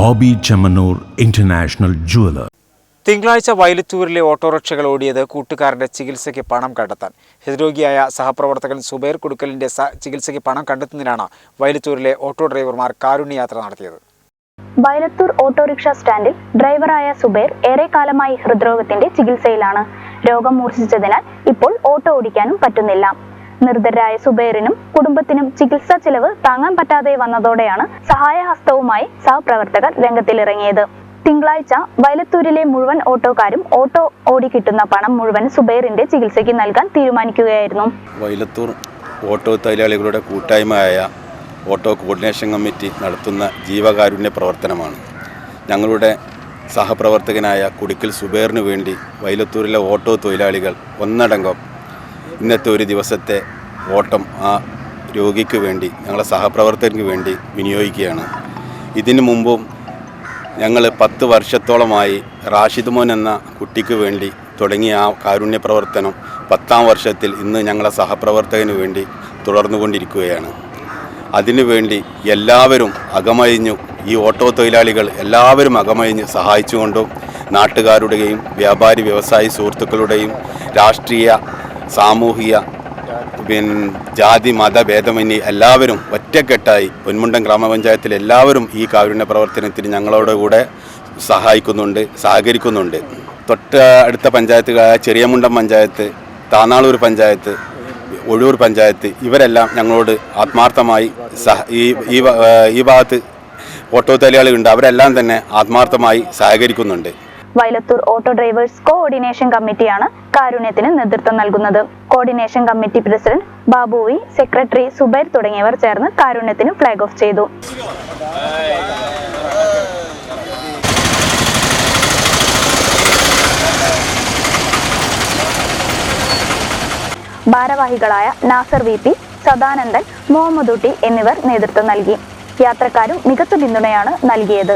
Bobby Chemmanur international jeweller. തിങ്കളാഴ്ച വയലത്തൂരിലെ ഓട്ടോറിക്ഷകൾ ഓടിയത് കൂട്ടുകാരന്റെ ചികിത്സയ്ക്ക് പണം കണ്ടെത്താൻ. ഹൃദ്രോഗിയായ സഹപ്രവർത്തകൻ സുബൈർ കുടുക്കലിന്റെ ചികിത്സയ്ക്ക് പണം കണ്ടെത്തുന്നതിനാണ് വയലത്തൂരിലെ ഓട്ടോ ഡ്രൈവർമാർ കാരുണ്യയാത്ര നടത്തിയത്. വയലത്തൂർ ഓട്ടോറിക്ഷ സ്റ്റാൻഡിൽ ഡ്രൈവറായ സുബൈർ ഏറെക്കാലമായി ഹൃദ്രോഗത്തിന്റെ ചികിത്സയിലാണ്. രോഗം മൂർച്ഛിച്ചതിനാൽ ഇപ്പോൾ ഓട്ടോ ഓടിക്കാനും പറ്റുന്നില്ല. നിർദ്ധരായ സുബൈറിനും കുടുംബത്തിനും ചികിത്സാ ചെലവ് താങ്ങാൻ പറ്റാതെ വന്നതോടെയാണ് സഹായഹസ്തവുമായി സഹപ്രവർത്തകർ രംഗത്തിലിറങ്ങിയത്. തിങ്കളാഴ്ച വയലത്തൂരിലെ മുഴുവൻ ഓട്ടോക്കാരും ഓട്ടോ ഓടിക്കിട്ടുന്ന പണം മുഴുവൻ സുബൈറിന്റെ ചികിത്സയ്ക്ക് നൽകാൻ തീരുമാനിക്കുകയായിരുന്നു. വയലത്തൂർ ഓട്ടോ തൊഴിലാളികളുടെ കൂട്ടായ്മയായ ഓട്ടോ കോർഡിനേഷൻ കമ്മിറ്റി നടത്തുന്ന ജീവകാരുണ്യ പ്രവർത്തനമാണ്. ഞങ്ങളുടെ സഹപ്രവർത്തകനായ കുടിക്കൽ സുബേറിനു വേണ്ടി വയലത്തൂരിലെ ഓട്ടോ തൊഴിലാളികൾ ഒന്നടങ്കം ഇന്നത്തെ ഒരു ദിവസത്തെ ഓട്ടം ആ രോഗിക്ക് വേണ്ടി ഞങ്ങളെ സഹപ്രവർത്തകർക്ക് വേണ്ടി വിനിയോഗിക്കുകയാണ്. ഇതിനു മുമ്പും ഞങ്ങൾ പത്ത് വർഷത്തോളമായി റാഷിദ് മോൻ എന്ന കുട്ടിക്ക് വേണ്ടി തുടങ്ങിയ ആ കാരുണ്യ പ്രവർത്തനം പത്താം വർഷത്തിൽ ഇന്ന് ഞങ്ങളെ സഹപ്രവർത്തകന് വേണ്ടി തുടർന്നുകൊണ്ടിരിക്കുകയാണ്. അതിനുവേണ്ടി എല്ലാവരും അകമഴിഞ്ഞു ഈ ഓട്ടോ തൊഴിലാളികൾ എല്ലാവരും അകമഴിഞ്ഞ് സഹായിച്ചുകൊണ്ടും നാട്ടുകാരുടെയും വ്യാപാരി വ്യവസായി സുഹൃത്തുക്കളുടെയും രാഷ്ട്രീയ സാമൂഹിക പിന്നെ ജാതി മത ഭേദമന്യേ എല്ലാവരും ഒറ്റക്കെട്ടായി പൊന്മുണ്ടം ഗ്രാമപഞ്ചായത്തിൽ എല്ലാവരും ഈ കാരുണ്യ പ്രവർത്തനത്തിന് ഞങ്ങളോട് കൂടെ സഹായിക്കുന്നുണ്ട് സഹകരിക്കുന്നുണ്ട്. തൊട്ട് അടുത്ത പഞ്ചായത്തുകളായ ചെറിയമുണ്ടം പഞ്ചായത്ത് താന്നാളൂർ പഞ്ചായത്ത് ഒഴൂർ പഞ്ചായത്ത് ഇവരെല്ലാം ഞങ്ങളോട് ആത്മാർത്ഥമായി സഹ ഈ ഈ ഭാഗത്ത് ഓട്ടോ തൊഴിലാളികളുണ്ട് അവരെല്ലാം തന്നെ ആത്മാർത്ഥമായി സഹകരിക്കുന്നുണ്ട്. വയലത്തൂർ ഓട്ടോ ഡ്രൈവേഴ്സ് കോഓർഡിനേഷൻ കമ്മിറ്റിയാണ് കാരുണ്യത്തിന് നേതൃത്വം നൽകുന്നത്. കോർഡിനേഷൻ കമ്മിറ്റി പ്രസിഡന്റ് ബാബുവി സെക്രട്ടറി സുബൈർ തുടങ്ങിയവർ ചേർന്ന് കാരുണ്യത്തിന് ഫ്ലാഗ് ഓഫ് ചെയ്തു. ഭാരവാഹികളായ നാസർ വി പി സദാനന്ദൻ മുഹമ്മദ് ഊട്ടി എന്നിവർ നേതൃത്വം നൽകി. യാത്രക്കാരും മികച്ച പിന്തുണയാണ് നൽകിയത്.